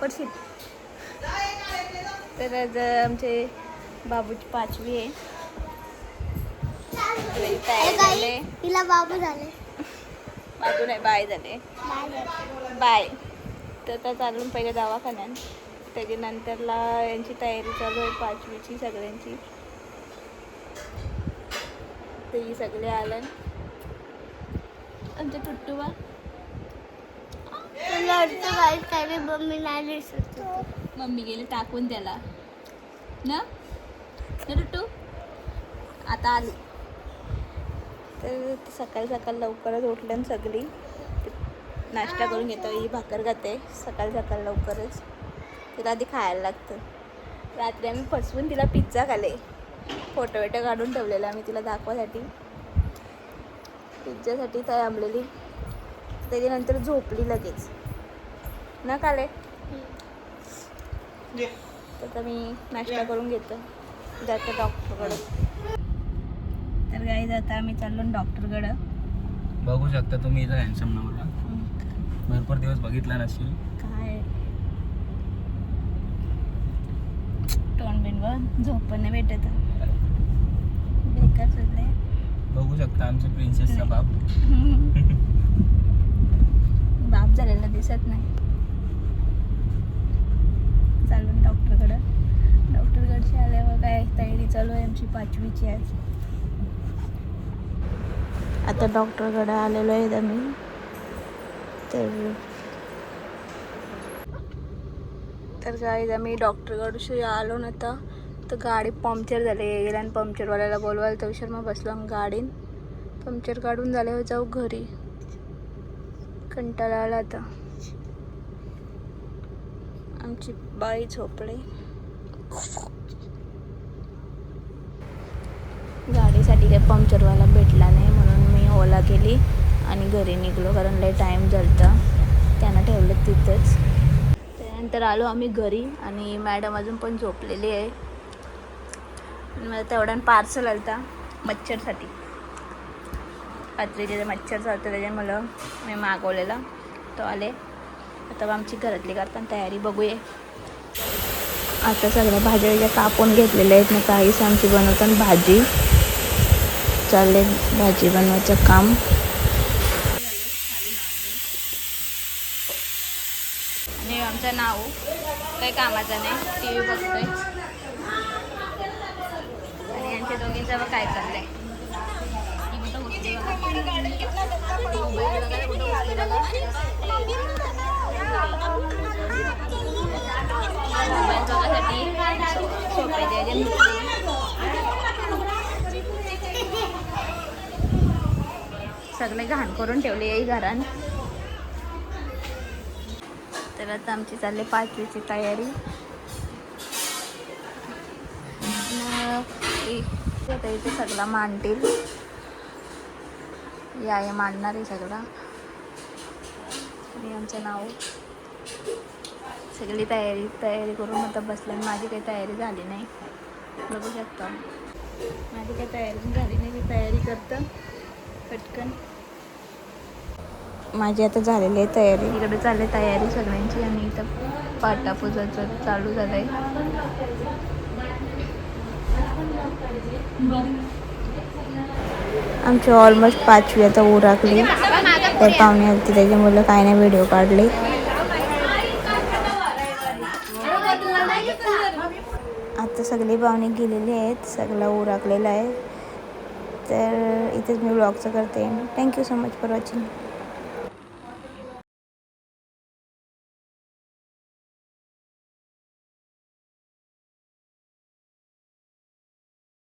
पडशील तर आज आमचे बाबूची पाचवी आहे. तिला बाबू झाले. बाबू नाही बाय झाले. बाय तर आता चालून पहिले दवाखान्यात. त्याच्यानंतरला यांची तयारी चालू आहे पाचवीची सगळ्यांची. ते सगळे आलं. आमच्या टुट्टूबा तुला वाईट काय मम्मी नाही दिसत होती. मम्मी गेले टाकून त्याला. ना? ना टुट्टू आता आली. तर सकाळी सकाळी लवकरच उठलं आणि सगळी. नाश्ता करून घेतो ही भाकर खाते. सकाळी सकाळी लवकरच. तिला आधी खायला लागतं. रात्री आम्ही फसवून तिला पिझ्झा खाले. फोटो बिटो काढून ठेवलेला आम्ही तिला दाखवासाठी पिझ्झासाठी तयार आंबलेली त्याच्यानंतर झोपली लगेच. ना काले? तर आता मी नाश्ता करून घेतो. जातो डॉक्टरकडं. तर गाईज आता आम्ही चाललो डॉक्टरकडं. बघू शकता तुम्ही इथं हँडसम नवरा. भरपूर दिवस बघितला नसेल काय? तोंड बिन बघ झोप पण नाही भेटत. बेकार चाललंय बघू शकता आमच्या प्रिन्सेसचा बाप. बाप झालेला दिसत नाही चालून डॉक्टरकडं डॉक्टरकडची आल्यावर काय तयारी चालू आहे आमची पाचवीची आज. आता डॉक्टरकडे आलेलो आहे आम्ही. तर तर काय आम्ही डॉक्टरकडून आलो ना आता. तर गाडी पंक्चर झाली. गेल्या आणि पंक्चरवाल्याला बोलवायला तर उशीर मग बसलो आम्ही गाडीन. पंक्चर काढून झाल्यावर हो, जाऊ घरी. कंटाळा आला आता. आमची बाई झोपली. गाडीसाठी पंक्चरवाला भेटला नाही म्हणून मी ओला केली आणि घरी निघलो कारण लय टाईम झालता. त्यांना ठेवलं तिथंच. त्यानंतर आलो आम्ही घरी आणि मॅडम अजून पण झोपलेली आहे. मला तेवढ्यानं पार्सल आलता मच्छरसाठी. रात्रीचे जे मच्छर चालतं त्याच्या मला मी मागवलेला. तो आले. आता आमची घरातली करताना तयारी बघूया. आता सगळ्या भाज्या कापून घेतलेल्या आहेत. ना काहीच आमची बनवतात भाजी. चालले भाजी बनवायचं काम. आणि आमचं नाव काही कामाचं नाही टी व्ही बघतोय. आणि यांच्या दोघींचं बघ काय चाललंय? ही मोबाईल सोपे द्यायचे सगळे घाण करून ठेवले आहे घरान तर आता आमची चालली पाचवीची तयारी. आता इथे सगळा मांडतील या आहे मांडणार आहे सगळा. आणि आमचं नाव. सगळी तयारी तयारी करून आता बसल्या माझी काही तयारी झाली नाही. बघू शकता. माझी काही तयारी झाली नाही मी तयारी करतं. पटकन. माझी आता झालेली आहे तयारी. इकडे चालली तयारी सगळ्यांची आणि इथं पाटापूजाचं चालू झालं आहे आमची ऑलमोस्ट पाचवी आता उराकली. तर पाहुणे आली त्याची मुलं काय नाही व्हिडिओ काढले. आता सगळी पाहुणे गेलेली आहेत सगळं उराकलेलं आहे. तर इथेच मी ब्लॉगचं करते. Thank you so much for watching